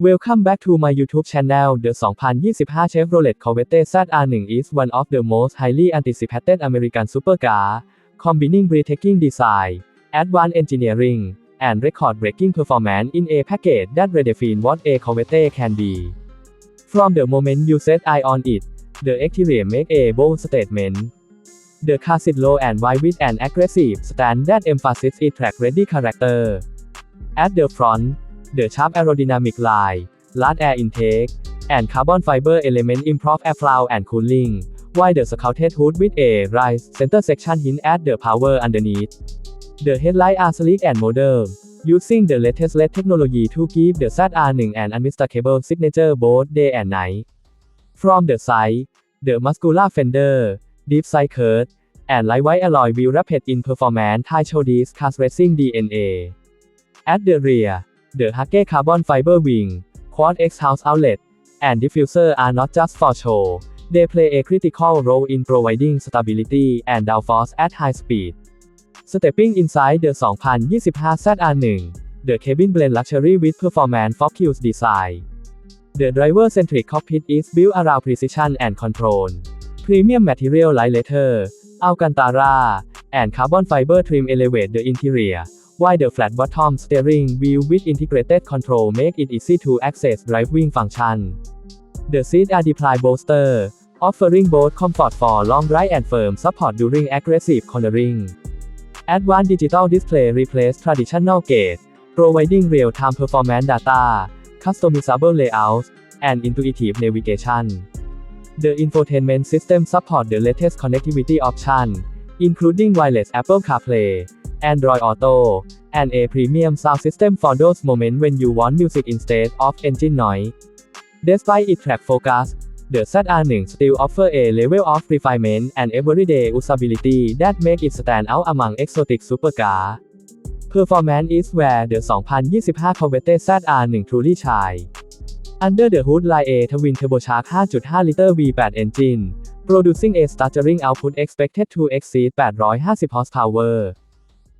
Welcome back to my YouTube channel. The 2025 Chevrolet Corvette ZR1 is one of the most highly anticipated American supercar, combining breathtaking design, advanced engineering, and record-breaking performance in a package that redefines what a Corvette can be. From the moment you set eye on it, the exterior makes a bold statement. The car sits low and wide with an aggressive stance that emphasizes its track-ready character. At the front, the sharp aerodynamic line, large air intake, and carbon fiber element improve airflow and cooling, while the sculpted hood with a raised center section hint at the power underneath. The headlights are sleek and modern, using the latest LED technology to give the ZR1 an unmistakable signature both day and night. From the side, the muscular fender, deep side curve, and lightweight alloy wheel rapid in performance tie show this car's racing DNA. At the rear, the Hake carbon fiber wing, quad X house outlet, and diffuser are not just for show. They play a critical role in providing stability and downforce at high speed. Stepping inside the 2025 ZR1, the cabin blend luxury with performance focused design. The driver-centric cockpit is built around precision and control. Premium material like leather, Alcantara, and carbon fiber trim elevate the interior, while the flat bottom steering wheel with integrated control make it easy to access driving function. The seats are deploy bolster, offering both comfort for long ride and firm support during aggressive cornering. Advanced digital display replace traditional gauge, providing real-time performance data, customizable layouts, and intuitive navigation. The infotainment system support the latest connectivity option, including wireless Apple CarPlay, Android Auto, and a premium sound system for those moments when you want music instead of engine noise. Despite its track focus, the ZR1 still offers a level of refinement and everyday usability that make it stand out among exotic supercar. Performance is where the 2025 Corvette ZR1 truly shine. Under the hood lie a twin turbocharged 5.5 liter V8 engine, producing a staggering output expected to exceed 850 horsepower.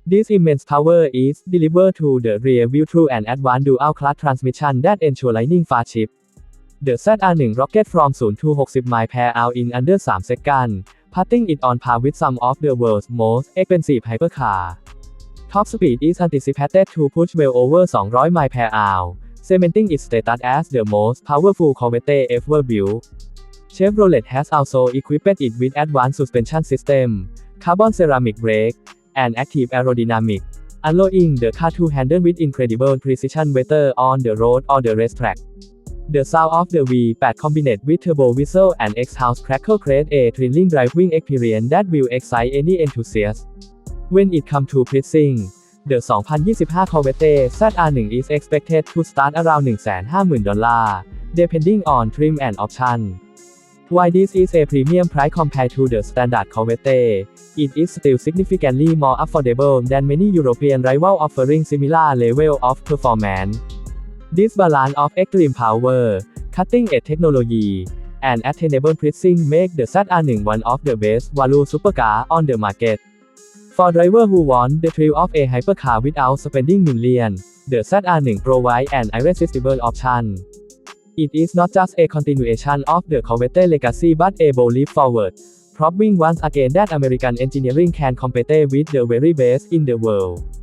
This immense power is delivered to the rear wheel through an advanced dual-clutch transmission that ensure lightning fast shift. The ZR1 rocket from 0 to 60 mile per hour in under 3 seconds, putting it on par with some of the world's most expensive hypercar. Top speed is anticipated to push well over 200 mile per hour, cementing its status as the most powerful Corvette ever built. Chevrolet has also equipped it with advanced suspension system, carbon ceramic brake, and active aerodynamic, allowing the car to handle with incredible precision whether on the road or the racetrack. The sound of the V8 combined with turbo whistle and exhaust crackle create a thrilling driving experience that will excite any enthusiast. When it comes to pricing, the 2025 Corvette ZR1 is expected to start around 150,000 dollars, depending on trim and option. While this is a premium price compared to the standard Corvette, it is still significantly more affordable than many European rivals offering similar level of performance. This balance of extreme power, cutting-edge technology, and attainable pricing make the ZR1 one of the best value supercar on the market. For drivers who want the thrill of a hypercar without spending millions, the ZR1 provides an irresistible option. It is not just a continuation of the Corvette legacy but a bold leap forward, proving once again that American engineering can compete with the very best in the world.